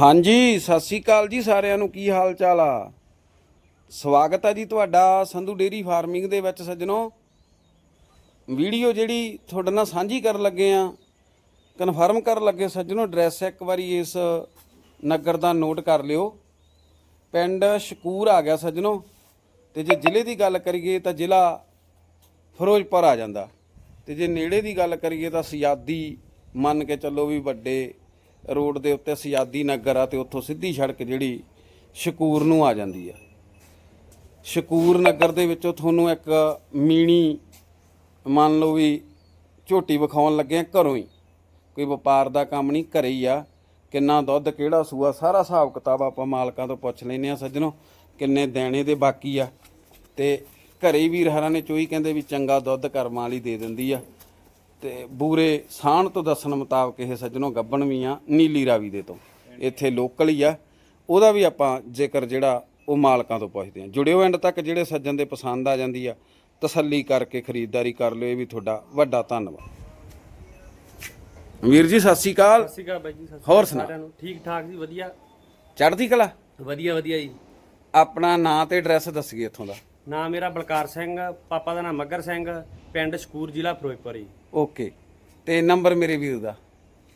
ਹਾਂਜੀ, ਸਤਿ ਸ੍ਰੀ ਅਕਾਲ ਜੀ ਸਾਰਿਆਂ ਨੂੰ, ਕੀ ਹਾਲ ਚਾਲ ਆ? ਸਵਾਗਤ ਹੈ ਜੀ ਤੁਹਾਡਾ ਸੰਧੂ ਡੇਰੀ ਫਾਰਮਿੰਗ ਦੇ ਵਿੱਚ ਸੱਜਣੋ। ਵੀਡੀਓ ਜਿਹੜੀ ਤੁਹਾਡੇ ਨਾਲ ਸਾਂਝੀ ਕਰਨ ਲੱਗੇ ਆ, ਕਨਫਰਮ ਕਰਨ ਲੱਗੇ ਸੱਜਣੋ, ਐਡਰੈਸ ਇੱਕ ਵਾਰੀ ਇਸ ਨਗਰ ਦਾ ਨੋਟ ਕਰ ਲਿਓ। ਪਿੰਡ ਸ਼ਕੂਰ ਆ ਗਿਆ ਸੱਜਣੋ, ਤੇ ਜੇ ਜ਼ਿਲ੍ਹੇ ਦੀ ਗੱਲ ਕਰੀਏ ਤਾਂ ਜ਼ਿਲ੍ਹਾ ਫਿਰੋਜ਼ਪੁਰ ਆ ਜਾਂਦਾ। ਤੇ ਜੇ ਨੇੜੇ ਦੀ ਗੱਲ ਕਰੀਏ ਤਾਂ ਸਿਆਦੀ ਮੰਨ ਕੇ ਚੱਲੋ ਵੀ ਵੱਡੇ ਰੋਡ ਦੇ ਉੱਤੇ ਸਜਾਦੀ ਨਗਰ ਆ ਤੇ ਉੱਥੋਂ ਸਿੱਧੀ ਸੜਕ ਜਿਹੜੀ ਸ਼ਕੂਰ ਨੂੰ ਆ ਜਾਂਦੀ ਆ। ਸ਼ਕੂਰ ਨਗਰ ਦੇ ਵਿੱਚੋਂ ਤੁਹਾਨੂੰ ਇੱਕ ਮੀਣੀ, ਮੰਨ ਲਓ ਵੀ ਝੋਟੀ ਵਿਖਾਉਣ ਲੱਗੇ ਘਰੋਂ ਹੀ। ਕੋਈ ਵਪਾਰ ਦਾ ਕੰਮ ਨਹੀਂ, ਘਰੇ ਹੀ ਆ। ਕਿੰਨਾ ਦੁੱਧ, ਕਿਹੜਾ ਸੂਆ, ਸਾਰਾ ਹਿਸਾਬ ਕਿਤਾਬ ਆਪਾਂ ਮਾਲਕਾਂ ਤੋਂ ਪੁੱਛ ਲੈਨੇ ਆ ਸੱਜਣੋ, ਕਿੰਨੇ ਦੇਣੇ ਦੇ ਬਾਕੀ ਆ। ਤੇ ਘਰੇ ਹੀ ਵੀਰ ਹਰਾਂ ਨੇ ਚੋਈ ਕਹਿੰਦੇ ਵੀ ਚੰਗਾ ਦੁੱਧ ਕਰਮਾਂ ਵਾਲੀ ਦੇ ਦਿੰਦੀ ਆ। ਤੇ ਬੂਰੇ ਸਾਣ ਤੋਂ ਦੱਸਣ ਮੁਤਾਬਕ ਇਹ ਸੱਜਣੋ ਗੱਬਣ ਵੀ ਆ ਨੀਲੀ ਰਾਵੀ ਦੇ ਤੋਂ। ਇੱਥੇ ਲੋਕਲ ਹੀ ਆ। ਉਹਦਾ ਵੀ ਆਪਾਂ ਜ਼ਿਕਰ ਜਿਹੜਾ ਉਹ ਮਾਲਕਾਂ ਤੋਂ ਪੁੱਛਦੇ ਆ। ਜੁੜਿਓ ਐਂਡ ਤੱਕ ਜਿਹੜੇ ਸੱਜਣ ਦੇ ਪਸੰਦ ਆ ਜਾਂਦੀ ਆ ਤਸੱਲੀ ਕਰਕੇ ਖਰੀਦਦਾਰੀ ਕਰ ਲਿਓ ਇਹ ਵੀ ਤੁਹਾਡਾ ਵੱਡਾ ਧੰਨਵਾਦ। ਵੀਰ ਜੀ ਸਤਿ ਸ੍ਰੀ ਅਕਾਲ। ਸਤਿ ਸ਼੍ਰੀ ਅਕਾਲ ਬਾਈ ਜੀ ਸਤਿ ਸ਼੍ਰੀ ਹੋਰ ਸੁਣਾ? ਸਾਰਿਆਂ ਨੂੰ। ਠੀਕ ਠਾਕ ਜੀ ਵਧੀਆ। ਚੜ੍ਹਦੀ ਕਲਾ? ਵਧੀਆ ਵਧੀਆ ਜੀ। ਆਪਣਾ ਨਾਂ ਤੇ ਐਡਰੈਸ ਦੱਸੀਏ ਇੱਥੋਂ ਦਾ। ਨਾਮ ਮੇਰਾ ਬਲਕਾਰ ਸਿੰਘ ਪਾਪਾ ਦਾ ਨਾਮ ਮੱਗਰ ਸਿੰਘ। ਪਿੰਡ ਸ਼ਕੂਰ ਜ਼ਿਲ੍ਹਾ ਫਿਰੋਜ਼ਪੁਰ ਜੀ। ਓਕੇ। ਤੇ ਨੰਬਰ ਮੇਰੇ ਵੀਰ ਦਾ?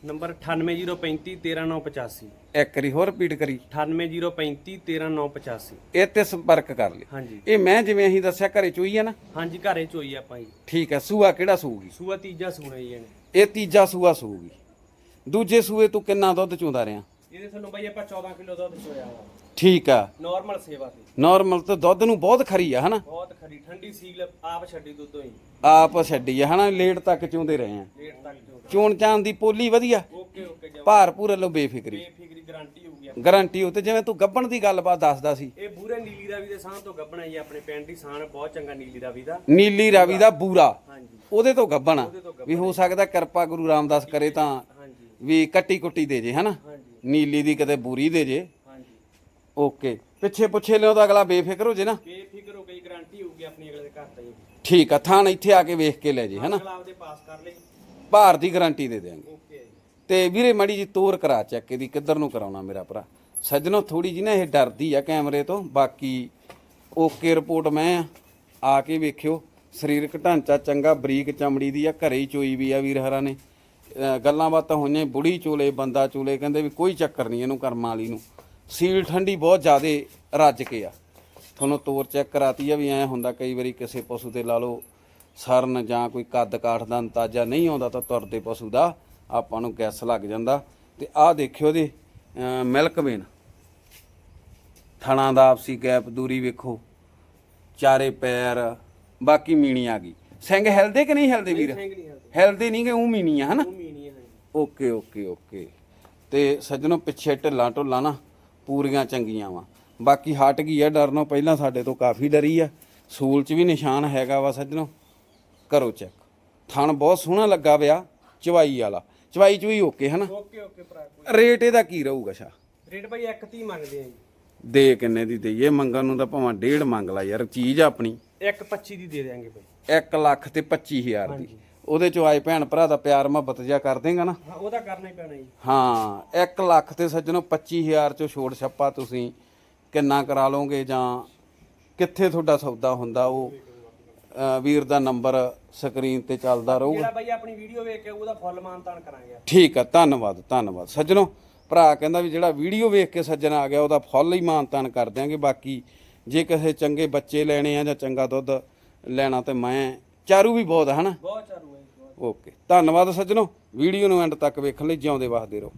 ਨੰਬਰ 98035 13985 ਇੱਕ ਵਾਰੀ ਹੋਰ ਰਿਪੀਟ ਕਰੀ। 98035 13985 ਇਹ ਤੇ ਸੰਪਰਕ ਕਰ ਲਿਓ। ਹਾਂਜੀ। ਇਹ ਮੈਂ ਜਿਵੇਂ ਅਸੀਂ ਦੱਸਿਆ ਘਰੇ ਚੋਈ ਆ ਨਾ? ਹਾਂਜੀ ਘਰੇ ਚੋਈ ਆਪਾਂ ਜੀ। ਠੀਕ ਹੈ ਸੂਆ ਕਿਹੜਾ ਸੂਗੀ ਸੂਆ ਤੀਜਾ ਸੂਣਾ ਜੀ ਇਹਨੇ। ਇਹ ਤੀਜਾ ਸੂਆ ਸੂਗੀ ਦੂਜੇ ਸੂਏ ਤੂੰ ਕਿੰਨਾ ਦੁੱਧ ਚੋਂਦਾ ਰਿਆਂ ਇਹਦੇ ਤੁਹਾਨੂੰ ਬਾਈ ਆਪਾਂ 14 ਕਿਲੋ ਦੁੱਧ ਚੋਇਆ ਠੀਕ ਆ। ਨਾਰਮਲ ਸੇਵਾ ਤੇ। ਨਾਰਮਲ ਤੇ ਦੁੱਧ ਨੂੰ ਬਹੁਤ ਖਰੀ ਆ ਹਨਾ? ਖਰੀ ਠੰਡੀ ਸੀਲ ਆਪ ਛੱਡੀ ਦੁੱਧੋਂ ਹੀ। ਆਪ ਛੱਡੀ ਆ ਹਨਾ? ਲੇਟ ਤੱਕ ਚੋਂਦੇ ਰਹੇ ਆ। ਲੇਟ ਤੱਕ ਚੋਦਾ ਚੋਣ ਚਾਂ ਦੀ ਪੋਲੀ ਵਧੀਆ। ਓਕੇ ਓਕੇ ਜਮਾ ਭਾਰ ਪੂਰੇ ਲੋ ਬੇਫਿਕਰੀ। ਬੇਫਿਕਰੀ ਗਾਰੰਟੀ ਹੋਊਗੀ ਗਾਰੰਟੀ ਉਤੇ ਜਿਵੇਂ ਤੂੰ ਗੱਬਣ ਦੀ ਗੱਲਬਾਤ ਦੱਸਦਾ ਸੀ। ਇਹ ਬੂਰੇ ਨੀਲੀ ਰਾਵੀ ਦੇ ਸਾਹ ਤੋਂ ਗੱਬਣਾ ਜੀ ਆਪਣੇ ਪਿੰਡ ਦੀ ਸਾਨ ਬਹੁਤ ਚੰਗਾ ਨੀਲੀ ਰਾਵੀ ਦਾ। ਨੀਲੀ ਰਾਵੀ ਦਾ ਬੂਰਾ। ਹਾਂਜੀ। ਉਹਦੇ ਤੋਂ ਗੱਬਣ ਆ। ਵੀ ਹੋ ਸਕਦਾ ਕਿਰਪਾ ਗੁਰੂ ਰਾਮਦਾਸ ਕਰੇ ਤਾਂ ਹਾਂਜੀ। ਵੀ ਕੱਟੀ ਕੁੱਟੀ ਦੇ ਜੇ ਹਨਾ? ਹਾਂਜੀ। ਨੀਲੀ ਦੀ ਕਿਤੇ ਬੂਰੀ ਦੇ ਜੇ। ਹਾਂਜੀ। ਓਕੇ। ਪਿੱਛੇ ਪੁੱਛੇ ਲਿਓ ਤਾਂ ਅਗਲਾ ਬੇਫਿਕਰ ਹੋ ਜੇ ਨਾ। ਗਾਰੰਟੀ ਹੋਊਗੀ ਆਪਣੀ ਅਗਲੇ ਦੇ ਘਰ ਤਾਂ ਜੀ ਠੀਕ ਆ ਥਾਣ ਇੱਥੇ ਆ ਕੇ ਵੇਖ ਕੇ ਲੈ ਜੇ ਹਨਾ? ਅਗਲਾ ਆਪਦੇ ਪਾਸ ਕਰ ਲਈ ਭਾਰ ਦੀ ਗਾਰੰਟੀ ਦੇ ਦਿਆਂਗੇ। ਓਕੇ ਜੀ। ਤੇ ਵੀਰੇ ਮੜੀ ਜੀ ਤੋਰ ਕਰਾ ਚੈੱਕ ਇਹਦੀ ਕਿੱਧਰ ਨੂੰ ਕਰਾਉਣਾ ਮੇਰਾ ਭਰਾ? ਸੱਜਣੋ ਥੋੜੀ ਜੀ ਨਾ ਇਹ ਡਰਦੀ ਆ ਕੈਮਰੇ ਤੋਂ। ਬਾਕੀ ਓਕੇ ਰਿਪੋਰਟ ਮੈਂ ਆ ਆ ਕੇ ਵੇਖਿਓ। ਸਰੀਰਕ ਢਾਂਚਾ ਚੰਗਾ ਬਰੀਕ ਚਮੜੀ ਦੀ ਆ ਘਰੇ ਹੀ ਚੋਈ ਵੀ ਆ ਵੀਰ ਹਰਾਂ ਨੇ। ਗੱਲਾਂ ਬਾਤਾਂ ਹੋਈਆਂ ਬੁੜੀ ਚੋਲੇ ਬੰਦਾ ਚੋਲੇ ਕਹਿੰਦੇ ਵੀ ਕੋਈ ਚੱਕਰ ਨਹੀਂ ਇਹਨੂੰ ਕਰਮਾਂ ਵਾਲੀ ਨੂੰ। ਸੀਲ ਠੰਡੀ ਬਹੁਤ ਜ਼ਿਆਦੇ ਰੱਜ ਕੇ ਆ। ਤੁਹਾਨੂੰ ਤੋਰ ਚੈੱਕ ਕਰਾਤੀ ਆ ਵੀ ਐ ਹੁੰਦਾ ਕਈ ਵਾਰੀ ਕਿਸੇ ਪਸ਼ੂ ਤੇ ਲਾ ਲਓ ਸਰਨ ਜਾਂ ਕੋਈ ਕੱਦ ਕਾਠ ਦਾ ਅੰਤਾਜ਼ਾ ਨਹੀਂ ਆਉਂਦਾ ਤਾਂ ਤੁਰਦੇ ਪਸ਼ੂ ਦਾ ਆਪਾਂ ਨੂੰ ਗੈਸ ਲੱਗ ਜਾਂਦਾ। ਤੇ ਆਹ ਦੇਖਿਓ ਇਹਦੇ ਮਿਲਕ ਵੇਨ ਥਣਾ ਦਾ ਆਪਸੀ ਗੈਪ ਦੂਰੀ ਵੇਖੋ। ਚਾਰੇ ਪੈਰ ਬਾਕੀ ਮੀਣੀ ਆ ਗਈ। ਸਿੰਘ ਹਿਲਦੇ ਕਿ ਨਹੀਂ ਹਿਲਦੇ ਵੀਰ? ਹਲਦੇ। ਨਹੀਂ ਕਿ ਉਹ ਮੀਣੀ ਆ ਹਨਾ? Okay okay okay. ਤੇ ਸੱਜਣੋ ਪਿੱਛੇ ਢਿੱਲਾਂ ਢੁੱਲਾਂ ਨਾ ਪੂਰੀਆਂ ਚੰਗੀਆਂ ਵਾ। ਬਾਕੀ ਹਟ ਗਈ ਆ ਡਰਨੋਂ ਪਹਿਲਾਂ ਸਾਡੇ ਤੋਂ ਕਾਫੀ ਡਰੀ ਆ। ਸੂਲ 'ਚ ਵੀ ਨਿਸ਼ਾਨ ਹੈਗਾ ਵਾ ਸੱਜਣੋ। ਕਰੋ ਚੈੱਕ। ਥਣ ਬਹੁਤ ਸੋਹਣਾ ਲੱਗਾ ਪਿਆ ਚਵਾਈ ਵਾਲਾ। ਚਵਾਈ ਚ ਵੀ ਓਕੇ ਹਨਾ? ਓਕੇ ਓਕੇ ਭਰਾ ਕੋਈ ਰੇਟ ਇਹਦਾ ਕੀ ਰਹੂਗਾ ਸ਼ਾ ਰੇਟ ਭਾਈ ਇੱਕ ਤੀ ਮੰਗਦੇ ਆ ਜੀ। ਦੇ ਕਿੰਨੇ ਦੀ ਦਈਏ? ਮੰਗਣ ਨੂੰ ਤਾਂ ਭਾਵੇਂ ਡੇਢ ਮੰਗ ਲਾ ਯਾਰ ਚੀਜ਼ ਆਪਣੀ। ਇੱਕ 25 ਦੀ ਦੇ ਦੇਾਂਗੇ ਭਾਈ 1 ਲੱਖ ਤੇ 25000 ਦੀ। ਉਹਦੇ ਚੋਂ ਆਏ ਭੈਣ ਭਰਾ ਦਾ ਪਿਆਰ ਮੁਹੱਬਤ ਜਿਆ ਕਰ ਦੇਗਾ ਨਾ। ਹਾਂ ਉਹਦਾ ਕਰਨਾ ਹੀ ਪੈਣਾ ਜੀ। ਹਾਂ 1 ਲੱਖ ਤੇ ਸੱਜਣੋ 25000 ਚੋਂ ਛੋੜ ਛੱਪਾ ਤੁਸੀਂ। ਕਿੰਨਾ ਕਰਾ ਲਓਗੇ ਜਾਂ ਕਿੱਥੇ ਤੁਹਾਡਾ ਸੌਦਾ ਹੁੰਦਾ ਉਹ ਅ, ਵੀਰ ਦਾ ਨੰਬਰ ਸਕਰੀਨ ਤੇ ਚੱਲਦਾ ਰਹੂਗਾ। ਜਿਹੜਾ ਭਾਈ ਆਪਣੀ ਵੀਡੀਓ ਵੇਖ ਕੇ ਉਹਦਾ ਫੁੱਲ ਮਾਨਤਾਨ ਕਰਾਂਗੇ ਠੀਕ ਆ ਧੰਨਵਾਦ ਧੰਨਵਾਦ। ਸੱਜਣੋ ਭਰਾ ਕਹਿੰਦਾ ਵੀ ਜਿਹੜਾ ਵੀਡੀਓ ਵੇਖ ਕੇ ਸੱਜਣ ਆ ਗਿਆ ਉਹਦਾ ਫੁੱਲ ਹੀ ਮਾਨਤਾਨ ਕਰ ਦਿਆਂਗੇ। ਬਾਕੀ ਜੇ ਕਿਸੇ ਚੰਗੇ ਬੱਚੇ ਲੈਣੇ ਆ ਜਾਂ ਚੰਗਾ ਦੁੱਧ ਲੈਣਾ ਤੇ ਮੈਂ ਚਾਰੂ ਵੀ ਬਹੁਤ ਆ ਹਨਾ? ਬਹੁਤ ਚਾਰੂ ਹੈ ਜੀ, ਬਹੁਤ। ਓਕੇ ਧੰਨਵਾਦ ਸੱਜਣੋ। ਵੀਡੀਓ ਨੂੰ ਐਂਡ ਤੱਕ ਵੇਖਣ ਲਈ ਜਿਉਂਦੇ ਵਸਦੇ ਰਹੋ।